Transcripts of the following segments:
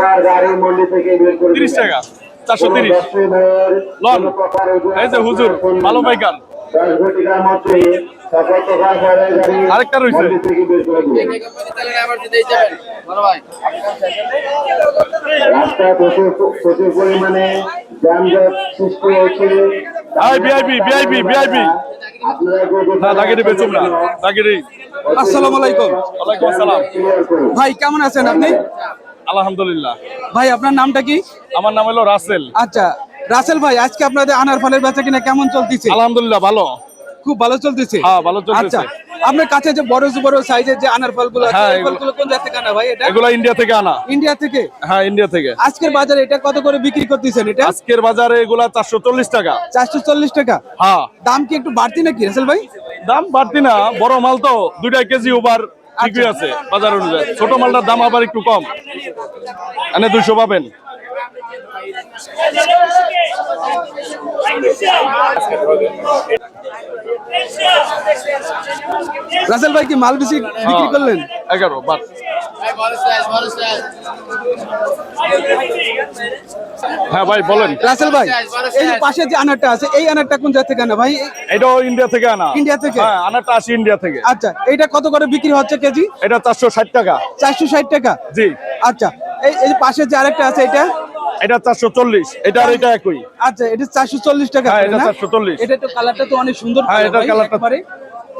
প্রকার গাড়ি মন্ডি থেকে বের করে। টাকা লন। এই যে হুজুর ভালো আরেকটা রয়েছে। রাস্তায় প্রচুর প্রচুর পরিমাণে যানজট সৃষ্টি হয়েছে। ভাই কেমন আছেন আপনি? আলহামদুলিল্লাহ। ভাই আপনার নামটা কি? আমার নাম হলো রাসেল। আচ্ছা রাসেল ভাই আজকে আপনাদের আনার ফলের বেচা কিনা কেমন চলতেছে? আলহামদুলিল্লাহ ভালো। খুব ভালো চলতেছে? হ্যাঁ, ভালো চলতেছে। আচ্ছা আপনার কাছে যে বড় বড় সাইজের যে আনার ফলগুলো আছে হ্যাঁ, এই ফলগুলো কোন জায়গা থেকে আনা ভাই এটা? এগুলো ইন্ডিয়া থেকে আনা। ইন্ডিয়া থেকে? হ্যাঁ ইন্ডিয়া থেকে। আজকের বাজারে এটা কত করে বিক্রি করতেছেন এটা? আজকের বাজারে এগুলা চারশো চল্লিশ টাকা। চারশো চল্লিশ টাকা? হ্যাঁ। দাম কি একটু বাড়তি নাকি রাসেল ভাই? দাম বাড়তি না বড় মাল তো দুইটা কেজি ওভার ঠিকই আছে বাজার অনুযায়ী। ছোট মালটার দাম আবার একটু কম। এনে দুইশো পাবেন। রাসেল ভাই কি মাল বেশি বিক্রি। করলেন? এগারো বাস হ্যাঁ ভাই বলেন। রাসেল ভাই এই যে পাশে যে আনারটা আছে এই আনারটা কোন জায়গা থেকে আনা ভাই? এটাও ইন্ডিয়া থেকে আনা। ইন্ডিয়া থেকে? হ্যাঁ আনাটা আসি ইন্ডিয়া থেকে। আচ্ছা এইটা কত করে বিক্রি হচ্ছে কেজি? এটা চারশো ষাট টাকা। চারশো ষাট টাকা? জি। আচ্ছা এই এই পাশে যে আরেকটা আছে এটা? এটা চারশো চল্লিশ এটা আর এটা একই। আচ্ছা এটা চারশো চল্লিশ টাকা হ্যাঁ, এটা 440 এটা তো কালারটা তো অনেক সুন্দর হ্যাঁ, colourটা- একেবারে।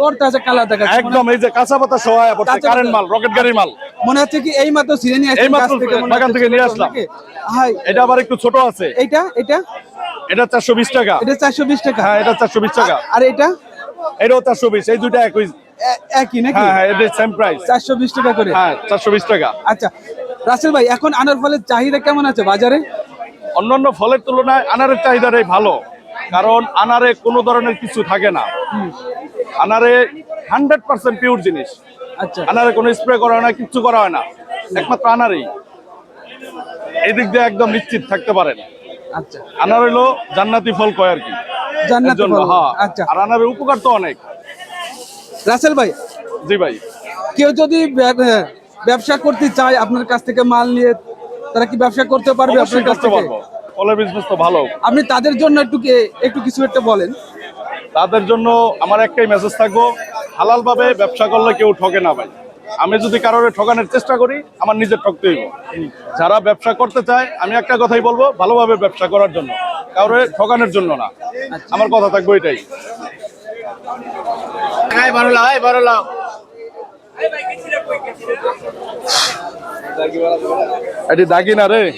তোর তাজা কালার দেখাচ্ছে। একদম এই যে কাঁচা পাতা সহায় পড়ছে কারেন্ট মাল রকেট গাড়ির মাল। মনে হচ্ছে কি এই মাত্র সিরে নিয়ে আসছেন এইমাত্র গাছ বাগান থেকে নিয়ে আসলাম। হাই। এটা আবার একটু ছোট আছে। এটা এটা টাকা। এটা টাকা? হ্যাঁ এটা টাকা। আর এটা? এটাও চারশো বিশ এই দুইটা একই। এ- একই নাকি? হ্যাঁ এটা সেম প্রাইস চারশো বিশ টাকা করে। হ্যাঁ টাকা। আচ্ছা রাসেল ভাই এখন আনার ফলের চাহিদা কেমন আছে বাজারে? অন্যান্য ফলের তুলনায় আনারের চাহিদাটাই ভালো। কারণ আনারে কোনো ধরনের কিছু থাকে না। আনারে হান্ড্রেড পার্সেন্ট পিওর জিনিস। আচ্ছা। আনারে কোনো স্প্রে করা হয় না কিচ্ছু করা হয় না। একমাত্র আনারেই। এই দিক দিয়ে একদম নিশ্চিত থাকতে পারেন। আচ্ছা। আনার হলো জান্নাতি ফল কয় আর কি? জান্নাতি ফল, হ্যাঁ। আচ্ছা। আর আনারের উপকার তো অনেক। রাসেল ভাই। জি ভাই। কেউ যদি ব্যবসা করতে চায় আপনার কাছ থেকে মাল নিয়ে তারা কি ব্যবসা করতে পারবে আপনার কাছ থেকে? ফলের বিজনেস তো ভালো। আপনি তাদের জন্য একটু কে- একটু কিছু একটা বলেন। তাদের জন্য আমার একটাই মেসেজ থাকব হালাল ভাবে ব্যবসা করলে কেউ ঠকে না ভাই। আমি যদি কারোর ঠকানোর চেষ্টা করি আমার নিজের ঠকতে হইব। যারা ব্যবসা করতে চায় আমি একটা কথাই বলব ভালোভাবে ব্যবসা করার জন্য। কারোর ঠকানোর জন্য না। আমার কথা থাকব এটাই। এটি দাগি না রে।